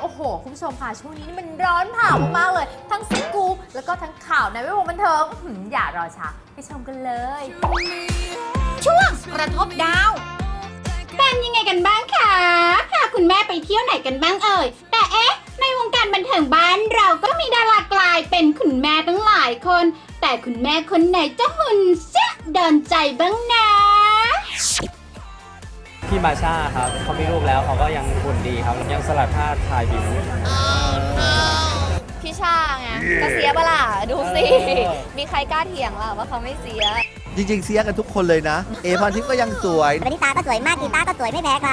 โอ้โห คุณผู้ชมค่ะ ช่วงนี้นี่มันร้อนเผามากๆเลย ทั้งสกู๊ปแล้วก็ทั้งข่าวในแวดวงบันเทิงอื้อหืออย่ารอช้าไปชมกันเลย ช่วงกระทบดาว เป็นยังไงกันบ้างคะพาคุณแม่ไปเที่ยวไหนกันบ้างเอ่ย แต่เอ๊ะ ในวงการบันเทิงบ้านเราก็มีดารากลายเป็นคุณแม่ตั้งหลายคน แต่คุณแม่คนไหนจะหุ่นเสียโดนใจบ้างนะ พี่มาชาครับเขามีลูกแล้วเขาก็ยังหุ่นดีครับยังสลัดผ้าถ่ายบิวพี่ชาไงก็เสียบล่ะดูสิเออมีใครกล้าเถียงล่ะว่าเขาไม่เสีย จริงๆ เสียกันทุกคนเลยนะ เอพรทิพย์ก็ยังสวยวนิตาก็สวยมากกีตาร์ก็สวยไม่แพ้ใคร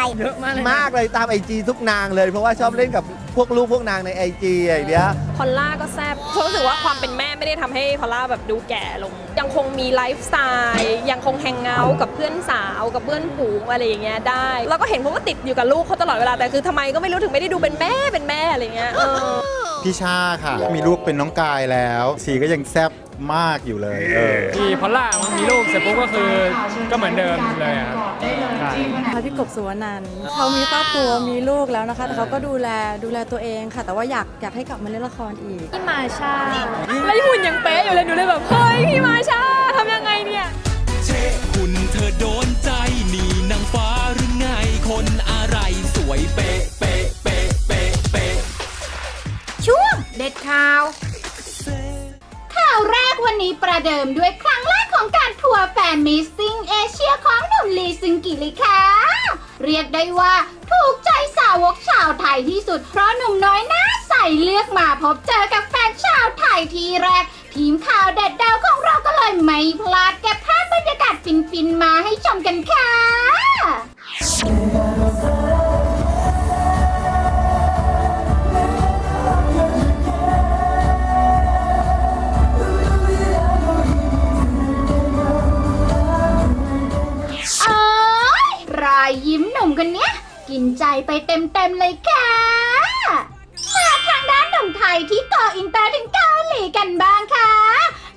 มากเลยตามไอจีทุกนางเลย เพราะว่าชอบเล่นกับพวกลูกพวกนางในไอจีอย่างเนี้ย พอลล่าก็แซ่บเพราะรู้สึกว่าความเป็นแม่ไม่ได้ทำให้พอลล่าแบบดูแก่ลง ยังคงมีไลฟ์สไตล์ยังคงแฮงเอาท์กับเพื่อนสาวกับเพื่อนฝูงอะไรอย่างเงี้ยได้แล้วก็เห็นเขาก็ติดอยู่กับลูกเขาตลอดเวลาแต่คือทำไมก็ไม่รู้ถึงไม่ได้ดูเป็นแม่เป็นแม่อะไรเงี้ยเออพี่ชาค่ะ มีลูกเป็นน้องกายแล้วสีก็ยังแซ่บมากอยู่เลยเออ ที่พอลล่ามันมีลูกเสร็จปุ๊บก็คือก็เหมือนเดิมเลยอะครับ ใช่ค่ะพี่กบสุวรรณันท์เขามีครอบครัวมีลูกแล้วนะคะ แต่เขาก็ดูแลดูแลตัวเองค่ะ แต่ว่าอยากอยากให้กลับมาเล่นละครอีก พี่มาชาแล้วหุ่นยังเป๊ะอยู่เลยหนูเลยแบบเฮ้ยพี่มาชาทำยังไงเนี่ยเชะคุณเธอโดนใจนี่นางฟ้าหรือไงคนอะไรสวยเป๊ะเป๊ะเป๊ะเป๊ะเป๊ะช่วงเด็ดข่าว ข่าวแรกวันนี้ประเดิมด้วยครั้งแรกของการทัวร์แฟนมิสซิ่ง เอเชียของหนุ่มลีซึงกิเลยค่ะ เรียกได้ว่าถูกใจสาวกชาวไทยที่สุด เพราะหนุ่มน้อยหน้าใสเลือกมาพบเจอกับแฟนชาวไทยทีแรก ทีมข่าวเด็ดดาวของเราก็เลยไม่พลาดเก็บภาพบรรยากาศฟินๆมาให้ชมกันค่ะ ไปเต็มๆเลยค่ะ มาทางด้านหนุ่มไทยที่ก่ออินเตอร์ถึงเกาหลีกันบ้างค่ะ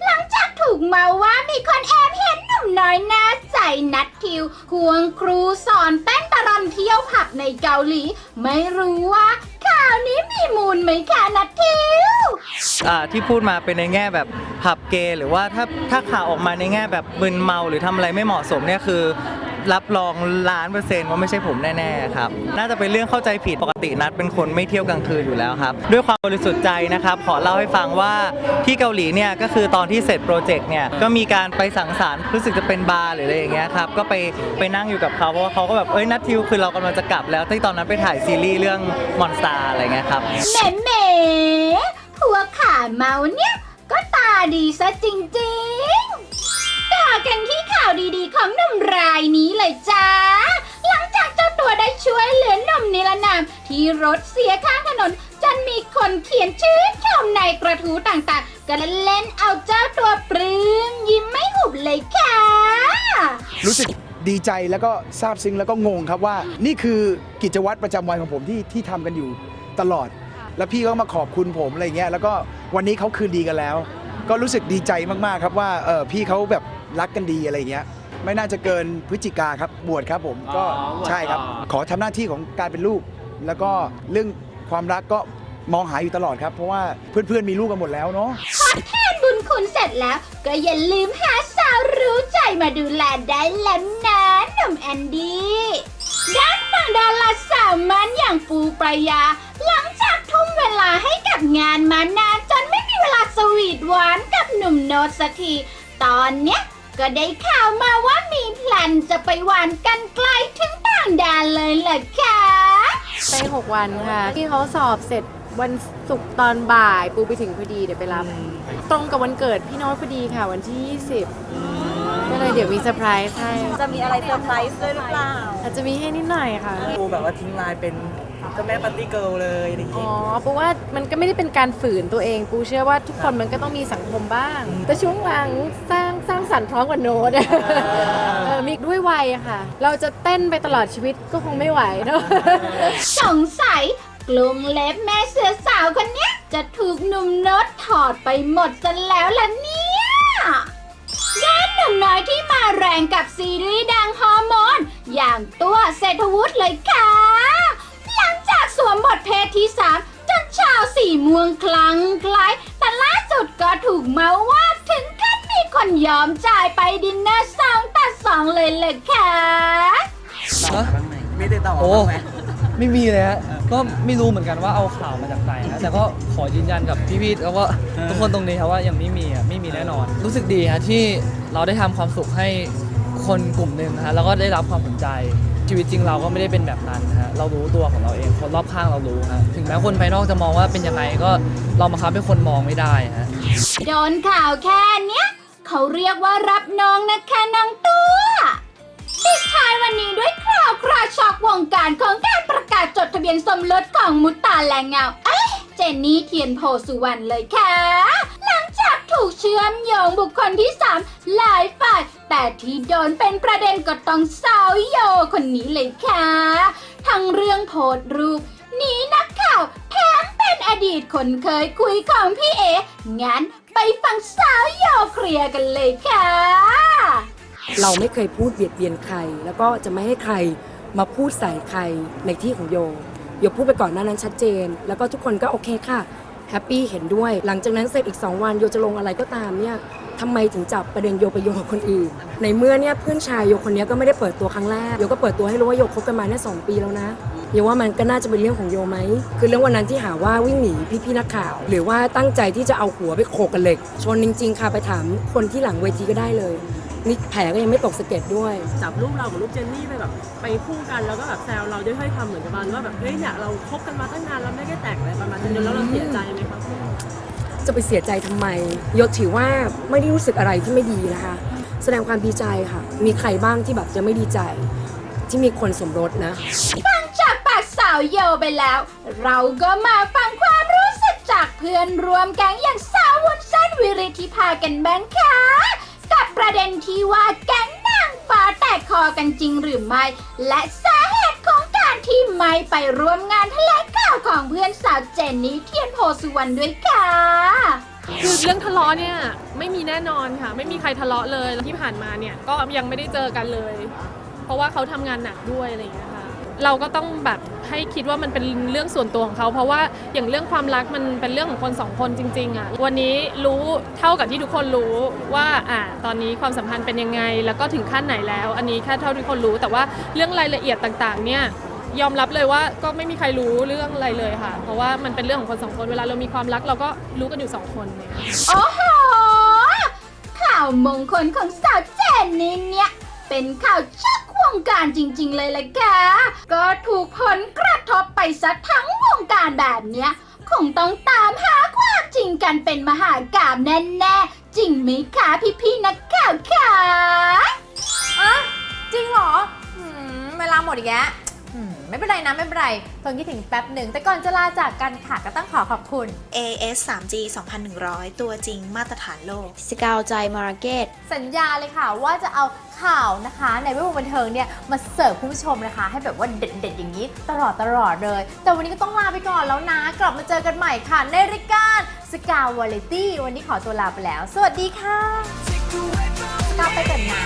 หลังจากถูกเมาว่ามีคนแอบเห็นหนุ่มน้อยหน้าใสนัดคิวควงครูสอนเต้นตะรอนเที่ยวผับในเกาหลี ไม่รู้ว่าข่าวนี้มีมูลไหมคะนัดคิว อ่าที่พูดมาเป็นในแง่แบบผับเกย์หรือว่าถ้าถ้าข่าวออกมาในแง่แบบมึนเมาหรือทำอะไรไม่เหมาะสมเนี่ยคือ รับรองล้านเปอร์เซ็นต์ว่าไม่ใช่ผมแน่ๆครับ น่าจะเป็นเรื่องเข้าใจผิดปกตินัดเป็นคนไม่เที่ยวกลางคืนอยู่แล้วครับ ด้วยความบริสุทธิ์ใจนะครับ ขอเล่าให้ฟังว่าที่เกาหลีเนี่ยก็คือตอนที่เสร็จโปรเจกต์เนี่ยก็มีการไปสังสรรค์รู้สึกจะเป็นบาร์หรืออะไรอย่างเงี้ยครับก็ไปไปนั่งอยู่กับเขาเพราะว่าเขาก็แบบเอ้ยนัดทิวคือเรากำลังจะกลับแล้วที่ตอนนั้นไปถ่ายซีรีส์เรื่องมอนสตาอะไรเงี้ยครับแหมแหมหัวขาเมาเนี่ยก็ตาดีซะจริงๆ กันที่ข่าวดีๆ ของหนุ่มรายนี้เลยจ้า หลังจากเจ้าตัวได้ช่วยเหลือหนุ่มนิรนาม ที่รถเสียข้างถนน จนมีคนเขียนชื่นชมในกระทู้ต่างๆ ก็เล่นเอาเจ้าตัวปลื้มยิ้มไม่หุบเลยค่ะ รู้สึกดีใจแล้วก็ซาบซึ้งแล้วก็งงครับว่า นี่คือกิจวัตรประจำวันของผมที่ที่ทำกันอยู่ตลอด แล้วพี่ก็มาขอบคุณผมอะไรเงี้ยแล้วก็วันนี้เขาคืนดีกันแล้ว ก็รู้สึกดีใจมากๆครับว่าเออพี่เขาแบบ รักกันดีอะไรเงี้ยไม่น่าจะเกินพฤศจิกาครับบวชครับผมก็อ๋อบวชใช่ครับอ๋อขอทำหน้าที่ของการเป็นลูก แล้วก็เรื่องความรักก็มองหาอยู่ตลอดครับ เพราะว่าเพื่อนๆมีลูกกันหมดแล้วเนาะทดแทนบุญคุณเสร็จแล้วก็อย่าลืมหาสาวรู้ใจมาดูแลได้แล้วนะหนุ่มแอนดี้ด้านฝั่งดาราสาวมันอย่างปูปรายา หลังจากทุ่มเวลาให้กับงานมานานจนไม่มีเวลาสวีทหวานกับหนุ่มโนตสักที ตอนเนี้ย ก็ได้ข่าวมาว่ามีแพลนจะไปหวานกันไกลถึงต่างแดนเลยเหรอคะไป6วันค่ะ ที่เขาสอบเสร็จวันศุกร์ตอนบ่าย ปูไปถึงพอดีเดี๋ยวไปรับ ตรงกับวันเกิดพี่โน้ตพอดีค่ะวันที่ 20ก็เลยเดี๋ยวมีเซอร์ไพรส์ให้จะมีอะไรเซอร์ไพรส์ด้วยหรือเปล่าอาจจะมีให้นิดหน่อยค่ะ ปูแบบว่าทิ้งลายเป็น เจ้าแม่ปาร์ตี้เกิลเลยอะไรอย่างอ๋เงี้อยปูว่ามันก็ไม่ได้เป็นการฝืนตัวเอง ปูเชื่อว่าทุกคนมันก็ต้องมีสังคมบ้าง แต่ช่วงหลังสร้างสร้างสรรค์พร้อมกับโน้ตเออมีด้วยวัยอะค่ะ เราจะเต้นไปตลอดชีวิตก็คงไม่ไหวเนอะสงสัยกลุงเล็บแม่เสือสาวคนเนี้ย จะถูกหนุ่มโนตถอดไปหมดซะแล้วล่ะเนี่ยด้านหนุ่มน้อยที่มาแรงกับซีรีส์ดังฮอร์โมน อย่างตัวเศรษฐวุฒิเลยค่ะหลังจากส วมบทเพศที่สามจนชาวสีม่วงคลังไคล้ายแต่ล่าสุดก็ถูกเมาว่าถึงขั้นมีคนยอมจ่ายไปดินเนอร์สองต่อสองเลยเลยค่ะไม่ได้ต่อโอ้ ไม่มีเลยฮะ ก็ไม่รู้เหมือนกันว่าเอาข่าวมาจากไหนนะแต่ก็ขอยืนยันกับพี่ๆแล้วก็ทุกคนตรงนี้ครับว่ายังไม่มีอะไม่มีแน่นอน รู้สึกดีฮะที่เราได้ทำความสุขให้คนกลุ่มหนึ่งนะฮะแล้วก็ได้รับความสนใจ ชีวิตจริงเราก็ไม่ได้เป็นแบบนั้นนะฮะเรารู้ตัวของเราเองคนรอบข้างเรารู้ฮะถึงแม้คนภายนอกจะมองว่าเป็นยังไงก็เรามาคับให้คนมองไม่ได้ฮะโดนข่าวแค่เนี้ยเขาเรียกว่ารับน้องนะคะน้องตัวปิดท้ายวันนี้ด้วยข่าวคราช็อกวงการของการประกาศจดทะเบียนสมรสของมุตตาแรงเงาเอ้ยเจนนี่เทียนโพสุวรรณเลยค่ะ ถูกเชื่อมโยงบุคคลที่ 3 หลายฝ่าย แต่ที่โดนเป็นประเด็นก็ต้องสาวโยคนนี้เลยค่ะ ทั้งเรื่องโพสต์รูปหนีนักข่าวแถมเป็นอดีตคนเคยคุยของพี่เอ งั้นไปฟังสาวโยเคลียร์กันเลยค่ะ เราไม่เคยพูดเบียดเบียนใคร แล้วก็จะไม่ให้ใครมาพูดใส่ใครในที่ของโยโยพูดไปก่อนหน้านั้นชัดเจน แล้วก็ทุกคนก็โอเคค่ะ แฮปปี้เห็นด้วย หลังจากนั้นเสร็จอีก 2 วันโยจะลงอะไรก็ตามเนี่ยทำไมถึงจับประเด็นโยไปโยงกับคนอื่น ในเมื่อเนี่ยเพื่อนชายโยคนนี้ก็ไม่ได้เปิดตัวครั้งแรกโยก็เปิดตัวให้รู้ว่าโยคบกันมาเนี่ยสองปีแล้วนะโยว่ามันก็น่าจะเป็นเรื่องของโยไหมคือเรื่องวันนั้นที่หาว่าวิ่งหนีพี่ๆนักข่าว หรือว่าตั้งใจที่จะเอาหัวไปโขกกับเหล็ก ชนจริง ๆ ค่ะไปถามคนที่หลังเวทีก็ได้เลย นี่แผลก็ยังไม่ตกสะเก็ดด้วย จับรูปเรากับรูปเจนนี่ไปแบบไปคู่กันแล้วก็แบบแซวเราด้วยถ้อยคำเหมือนกับมันว่าแบบเฮ้ยเนี่ยเราคบกันมาตั้งนานแล้วไม่ได้แตกอะไรประมาณนี้แล้วเราเสียใจไหมคะจะไปเสียใจทำไมโยถือว่าไม่ได้รู้สึกอะไรที่ไม่ดีนะคะ แสดงความดีใจค่ะ มีใครบ้างที่แบบจะไม่ดีใจ ที่มีคนสมรสนะฟังจากปากสาวโยไปแล้ว เราก็มาฟังความรู้สึกจากเพื่อนรวมแก๊งอย่างสาววุ้นเส้นวิริธิภากันบ้างค่ะกับ ประเด็นที่ว่าแก๊งนางฟ้าแตกคอกันจริงหรือไม่ และสาเหตุของการที่ไม่ไปร่วมงานแถลงข่าวของเพื่อนสาวเจนนี่เทียนโพสุวรรณด้วยค่ะคือเรื่องทะเลาะเนี่ยไม่มีแน่นอนค่ะ ไม่มีใครทะเลาะเลยที่ผ่านมาเนี่ยก็ยังไม่ได้เจอกันเลย เพราะว่าเขาทำงานหนักด้วยอะไรอย่างเงี้ย เราก็ต้องแบบให้คิดว่ามันเป็นเรื่องส่วนตัวของเขา เพราะว่าอย่างเรื่องความรักมันเป็นเรื่องของคนสองคนจริง ๆอะวันนี้รู้เท่ากับที่ทุกคนรู้ว่าอ่าตอนนี้ความสัมพันธ์เป็นยังไง แล้วก็ถึงขั้นไหนแล้ว อันนี้แค่เท่าที่คนรู้ แต่ว่าเรื่องรายละเอียดต่างๆ เนี่ยยอมรับเลยว่าก็ไม่มีใครรู้เรื่องอะไรเลยค่ะ เพราะว่ามันเป็นเรื่องของคนสองคนเวลาเรามีความรักเราก็รู้กันอยู่สองคนเนี่ยโอ้โหข่าวมงคลของสาวเจนนี่เนี่ยเป็นข่าวชักว งการจริง ๆ เลยละแกก็ถูกผลกระทบไปซะทั้งวงการแบบเนี้ย คงต้องตามหาความจริงกันเป็นมหากาบแน่ๆ จริงไหมคะพี่ๆนักข่าวค่ะอะจริงเหรอมเวลาหมดอีกแล้ว ไม่เป็นไรนะไม่เป็นไรทนคิดถึงแป๊บหนึ่ง แต่ก่อนจะลาจากกันค่ะก็ต้องขอขอบคุณ AS 3G 2100 ตัวจริงมาตรฐานโลก สกาวใจมาร์เก็ต สัญญาเลยค่ะว่าจะเอาข่าวนะคะ ในแวดวงบันเทิงเนี่ย มาเสิร์ฟคุณผู้ชมนะคะ ให้แบบว่าเด็ดๆ อย่างนี้ ตลอดตลอดเลย แต่วันนี้ก็ต้องลาไปก่อนแล้วนะ กลับมาเจอกันใหม่ค่ะ ในรายการสกาววาเลตี้วันนี้ขอตัวลาไปแล้ว สวัสดีค่ะสกาวไปก่อนนะ